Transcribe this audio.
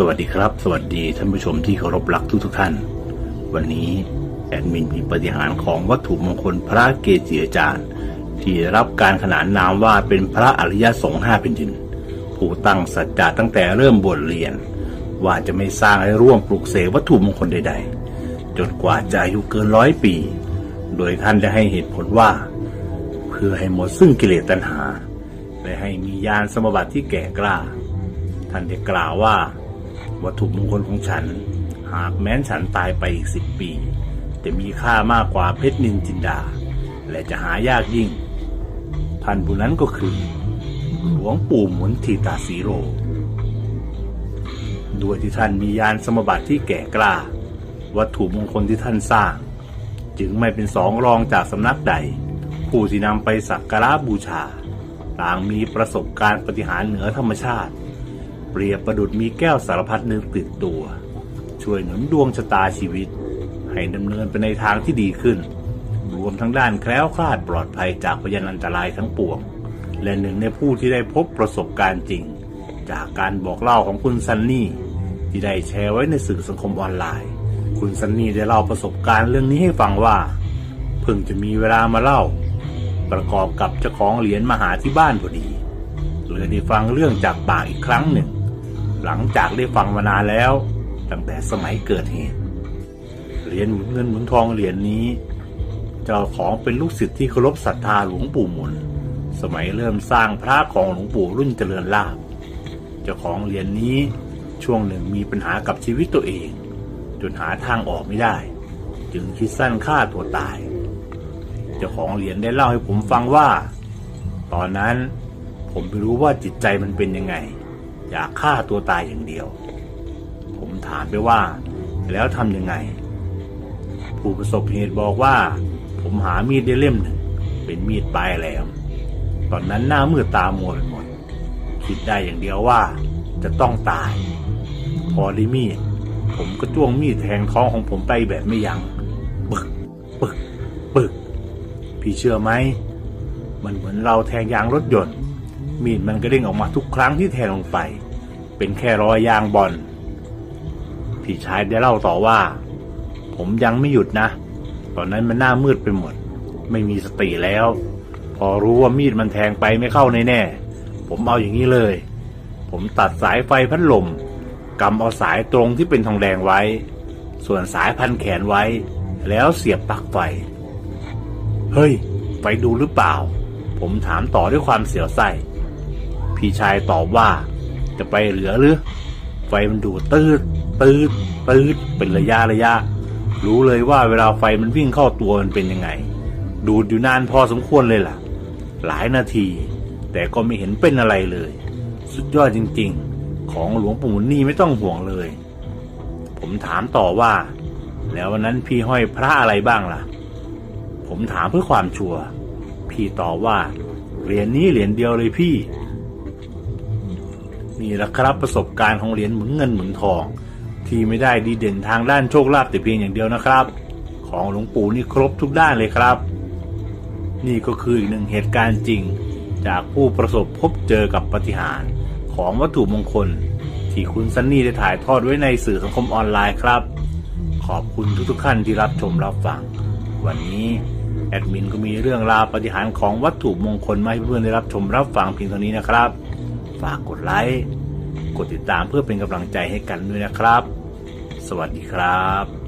สวัสดีครับ สวัสดีท่านผู้ชมที่เคารพรักทุกทุกท่าน วันนี้แอดมินมีปฏิหารของวัตถุมงคลพระเกจิอาจารย์ ที่ได้รับการขนานนามว่าเป็นพระอริยสงฆ์ห้าแผ่นดิน ผู้ตั้งสัจจะตั้งแต่เริ่มบวชเรียน ว่าจะไม่สร้างให้ร่วมปลุกเสกวัตถุมงคลใด ๆ จนกว่าจะอายุเกินร้อยปี โดยท่านได้ให้เหตุผลว่า เพื่อให้หมดซึ่งกิเลสตัณหา และให้มีญาณสมบัติที่แก่กล้า ท่านได้กล่าวว่า วัตถุมงคลของฉัน หากแม้นฉันตายไปอีกสิบปี จะมีค่ามากกว่าเพชรนินจินดา และจะหายากยิ่ง ท่านผู้นั้นก็คือ หลวงปู่หมุนทีตาสีโรด้วยที่ท่านมียานสมบัติที่แก่กล้า วัตถุมงคลที่ท่านสร้าง จึงไม่เป็นสองรองจากสำนักใด ผู้ที่นำไปสักการะบูชา ต่างมีประสบการณ์ปฏิหารเหนือธรรมชาติ เปรียบประดุดมีแก้วสารพัดนึกติดตัว ช่วยหนุนดวงชะตาชีวิต ให้ดำเนินไปในทางที่ดีขึ้น รวมทั้งด้านแคล้วคลาดปลอดภัยจากพยานอันตรายทั้งปวง และหนึ่งในผู้ที่ได้พบประสบการณ์จริง จากการบอกเล่าของคุณซันนี่ที่ได้แชร์ไว้ในสื่อสังคมออนไลน์ คุณซันนี่ได้เล่าประสบการณ์เรื่องนี้ให้ฟังว่า เพิ่งจะมีเวลามาเล่า ประกอบกับเจ้าของเหรียญมาหาที่บ้านพอดีเลยได้ฟังเรื่องจากปากอีกครั้งหนึ่ง หลังจากได้ฟังมานานแล้ว ตั้งแต่สมัยเกิดเหตุเหรียญหมุนเงินหมุนทองเหรียญนี้ เจ้าของเป็นลูกศิษย์ที่เคารพศรัทธาหลวงปู่หมุน สมัยเริ่มสร้างพระของหลวงปู่รุ่นเจริญลาภเจ้าของเหรียญนี้ช่วงหนึ่งมีปัญหากับชีวิตตัวเอง จนหาทางออกไม่ได้ จึงคิดสั้นฆ่าตัวตาย เจ้าของเหรียญได้เล่าให้ผมฟังว่า ตอนนั้นผมไม่รู้ว่าจิตใจมันเป็นยังไง อยากฆ่าตัวตายอย่างเดียว ผมถามไปว่า แล้วทำยังไง ผู้ประสบเหตุบอกว่า ผมหามีดได้เล่มหนึ่ง เป็นมีดปลายแหลม ตอนนั้นหน้ามืดตามัวไปหมด คิดได้อย่างเดียวว่า จะต้องตาย พอได้มีดผมก็จ้วงมีดแทงท้องของผมไปแบบไม่ยัง้งปึกปึกปึกพี่เชื่อไหม มันเหมือนเราแทงยางรถยนต์ มีดมันกระเด้งออกมาทุกครั้งที่แทงลงไป เป็นแค่รอยยางบอลพี่ชายได้เล่าต่อว่า ผมยังไม่หยุดนะ ตอนนั้นมันหน้ามืดไปหมด ไม่มีสติแล้ว พอรู้ว่ามีดมันแทงไปไม่เข้าแน่ๆผมเอาอย่างนี้เลย ผมตัดสายไฟพัดลมกำเอาสายตรงที่เป็นทองแดงไว้ ส่วนสายพันแขนไว้ แล้วเสียบปลั๊กไฟ เฮ้ย ไปดูหรือเปล่า ผมถามต่อด้วยความเสียวไส้ พี่ชายตอบว่า จะไปเหลือหรือ ไฟมันดูตืดตืดตืดเป็นระยะระยะ รู้เลยว่าเวลาไฟมันวิ่งเข้าตัวมันเป็นยังไง ดูดอยู่นานพอสมควรเลยล่ะ หลายนาที แต่ก็ไม่เห็นเป็นอะไรเลย สุดยอดจริง ๆ ของหลวงปู่หมุนนี่ไม่ต้องห่วงเลย ผมถามต่อว่า แล้ววันนั้นพี่ห้อยพระอะไรบ้างล่ะ ผมถามเพื่อความชัวร์พี่ตอบว่าเหรียญนี้เหรียญเดียวเลยพี่ นี่แหละครับประสบการณ์ของเหรียญหมุนเงินหมุนทอง ที่ไม่ได้ดีเด่นทางด้านโชคลาภแต่เพียงอย่างเดียวนะครับ ของหลวงปู่นี่ครบทุกด้านเลยครับ นี่ก็คืออีกหนึ่งเหตุการณ์จริง จากผู้ประสบพบเจอกับปฏิหารของวัตถุมงคล ที่คุณซันนี่ได้ถ่ายทอดไว้ในสื่อสังคมออนไลน์ครับ ขอบคุณทุกๆท่านที่รับชมรับฟัง วันนี้แอดมินก็มีเรื่องราวปฏิหารของวัตถุมงคลมาให้เพื่อนๆได้รับชมรับฟังเพียงเท่านี้นะครับ ฝากกดไลค์กดติดตามเพื่อเป็นกำลังใจให้กันด้วยนะครับ สวัสดีครับ